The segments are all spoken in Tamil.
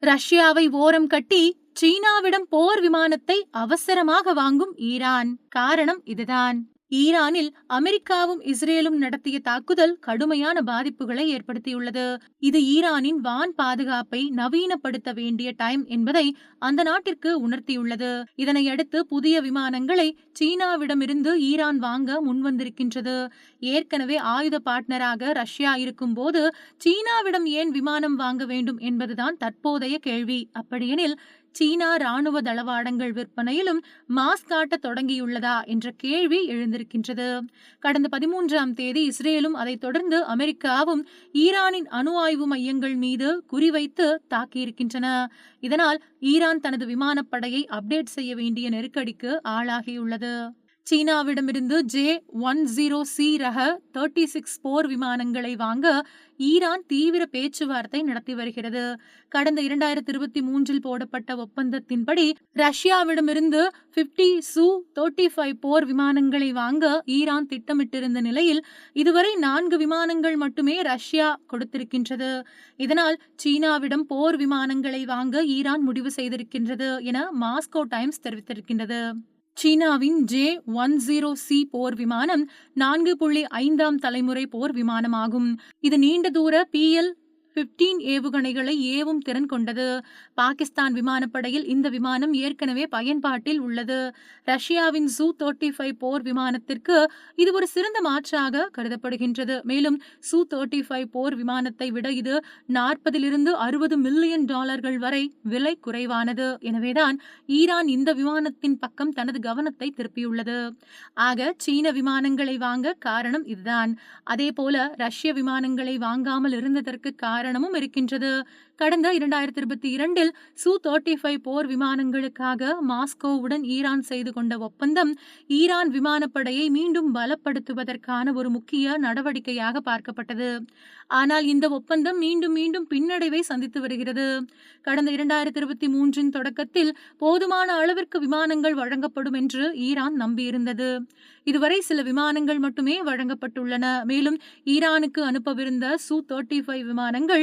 ரஷ்யாவை ஓரம் கட்டி சீனாவிடம் போர் விமானத்தை அவசரமாக வாங்கும் ஈரான். காரணம் இதுதான். ஈரானில் அமெரிக்காவும் இஸ்ரேலும் நடத்திய தாக்குதல் கடுமையான பாதிப்புகளை ஏற்படுத்தியுள்ளது. இது ஈரானின் வான் பாதுகாப்பை நவீனப்படுத்த வேண்டிய டைம் என்பதை அந்த நாட்டிற்கு உணர்த்தியுள்ளது. இதனையடுத்து புதிய விமானங்களை சீனாவிடமிருந்து ஈரான் வாங்க முன்வந்திருக்கின்றது. ஏற்கனவே ஆயுத பார்ட்னராக ரஷ்யா இருக்கும் போது சீனாவிடம் ஏன் விமானம் வாங்க வேண்டும் என்பதுதான் தற்போதைய கேள்வி. அப்படியெனில் சீனா ராணுவ தளவாடங்கள் விற்பனையிலும் மாஸ் காட்ட தொடங்கியுள்ளதா என்ற கேள்வி எழுந்திருக்கின்றது. கடந்த பதிமூன்றாம் தேதி இஸ்ரேலும் அதைத் தொடர்ந்து அமெரிக்காவும் ஈரானின் அணு ஆய்வு மையங்கள் மீது குறிவைத்து தாக்கியிருக்கின்றன. இதனால் ஈரான் தனது விமானப்படையை அப்டேட் செய்ய வேண்டிய நெருக்கடிக்கு ஆளாகியுள்ளது. சீனாவிடமிருந்து ஜே ஒன் ஜீரோ சி ரக தேர்ட்டி சிக்ஸ் போர் விமானங்களை வாங்க ஈரான் தீவிர பேச்சுவார்த்தை நடத்தி வருகிறது. கடந்த இரண்டாயிரத்தி இருபத்தி மூன்றில் போடப்பட்ட ஒப்பந்தத்தின்படி ரஷ்யாவிடமிருந்து பிப்டி சு தேர்ட்டி ஃபைவ் போர் விமானங்களை வாங்க ஈரான் திட்டமிட்டிருந்த நிலையில் இதுவரை நான்கு விமானங்கள் மட்டுமே ரஷ்யா கொடுத்திருக்கின்றது. இதனால் சீனாவிடம் போர் விமானங்களை வாங்க ஈரான் முடிவு செய்திருக்கின்றது என மாஸ்கோ டைம்ஸ் தெரிவித்திருக்கின்றது. சீனாவின் ஜே ஒன் ஜீரோ சி போர் விமானம் நான்கு புள்ளி ஐந்தாம் தலைமுறை போர் விமானமாகும். இது நீண்ட தூர பி எல் பிப்டீன் ஏவுகணைகளை ஏவும் திறன் கொண்டது. பாகிஸ்தான் விமானப்படையில் இந்த விமானம் ஏற்கனவே பயன்பாட்டில் உள்ளது. ரஷ்யாவின் சூ தேர்ட்டி ஃபைவ் போர் விமானத்திற்கு இது ஒரு சிறந்த மாற்றாக கருதப்படுகின்றது. மேலும் சூ தேர்ட்டி ஃபைவ் போர் விமானத்தை விட இது நாற்பதிலிருந்து அறுபது மில்லியன் டாலர்கள் வரை விலை குறைவானது. எனவேதான் ஈரான் இந்த விமானத்தின் பக்கம் தனது கவனத்தை திருப்பியுள்ளது. ஆக சீன விமானங்களை வாங்க காரணம் இதுதான். அதே போல ரஷ்ய விமானங்களை வாங்காமல் இருந்ததற்கு காரணம் காரணமும் இருக்கின்றது. கடந்த இரண்டாயிரத்தி இருபத்தி இரண்டில் சு தேர்ட்டி ஃபைவ் போர் விமானங்களுக்காக மாஸ்கோவுடன் ஈரான் செய்து கொண்ட ஒப்பந்தம் ஈரான் விமானப்படையை மீண்டும் பலப்படுத்துவதற்கான ஒரு முக்கிய நடவடிக்கையாக பார்க்கப்பட்டது. ஆனால் இந்த ஒப்பந்தம் மீண்டும் மீண்டும் பின்னடைவை சந்தித்து வருகிறது. கடந்த இரண்டாயிரத்தி இருபத்தி மூன்றின் தொடக்கத்தில் போதுமான அளவிற்கு விமானங்கள் வழங்கப்படும் என்று ஈரான் நம்பியிருந்தது. இதுவரை சில விமானங்கள் மட்டுமே வழங்கப்பட்டுள்ளன. மேலும் ஈரானுக்கு அனுப்பவிருந்த சு தேர்ட்டி ஃபைவ் விமானங்கள்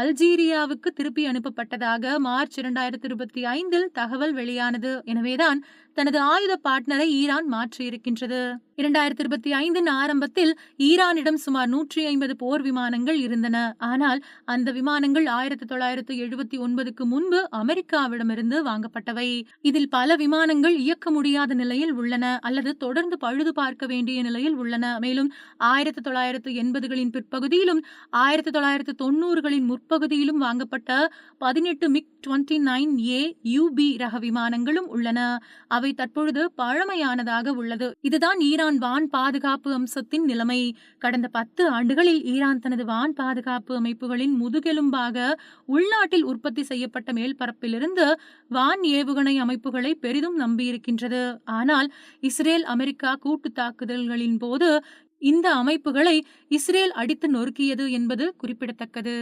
அல்ஜீரியாவுக்கு திருப்பி அனுப்பப்பட்டதாக மார்ச் இரண்டாயிரத்தி இருபத்தி ஐந்தில் தகவல் வெளியானது. எனவேதான் தனது ஆயுத பார்ட்னரை ஈரான் மாற்றியிருக்கின்றது. இரண்டாயிரத்தி இருபத்தி ஐந்தின் ஆரம்பத்தில் ஈரானிடம் சுமார் நூற்றி ஐம்பது போர் விமானங்கள் இருந்தன. ஆனால் அந்த விமானங்கள் ஆயிரத்தி தொள்ளாயிரத்தி எழுபத்தி ஒன்பதுக்கு முன்பு அமெரிக்காவிடமிருந்து வாங்கப்பட்டவை. இதில் பல விமானங்கள் இயக்க முடியாத நிலையில் உள்ளன அல்லது தொடர்ந்து பழுது பார்க்க வேண்டிய நிலையில் உள்ளன. மேலும் ஆயிரத்தி தொள்ளாயிரத்து எண்பதுகளின் பிற்பகுதியிலும் ஆயிரத்தி தொள்ளாயிரத்து தொண்ணூறுகளின் முற்பகுதியிலும் வாங்கப்பட்ட பதினெட்டு MiG twenty nine A UB ரக விமானங்களும் உள்ளன. அவை தற்பொழுது பழமையானதாக உள்ளது. இதுதான் ஈரான் வான் பாதுகாப்பு அம்சத்தின் நிலைமை. கடந்த பத்து ஆண்டுகளில் ஈரான் தனது வான் பாதுகாப்பு அமைப்புகளின் முதுகெலும்பாக உள்நாட்டில் உற்பத்தி செய்யப்பட்ட மேல்பரப்பிலிருந்து வான் ஏவுகணை அமைப்புகளை பெரிதும் நம்பியிருக்கின்றது. ஆனால் இஸ்ரேல் அமெரிக்கா கூட்டு தாக்குதல்களின் போது இந்த அமைப்புகளை இஸ்ரேல் அடித்து நொறுக்கியது என்பது குறிப்பிடத்தக்கது.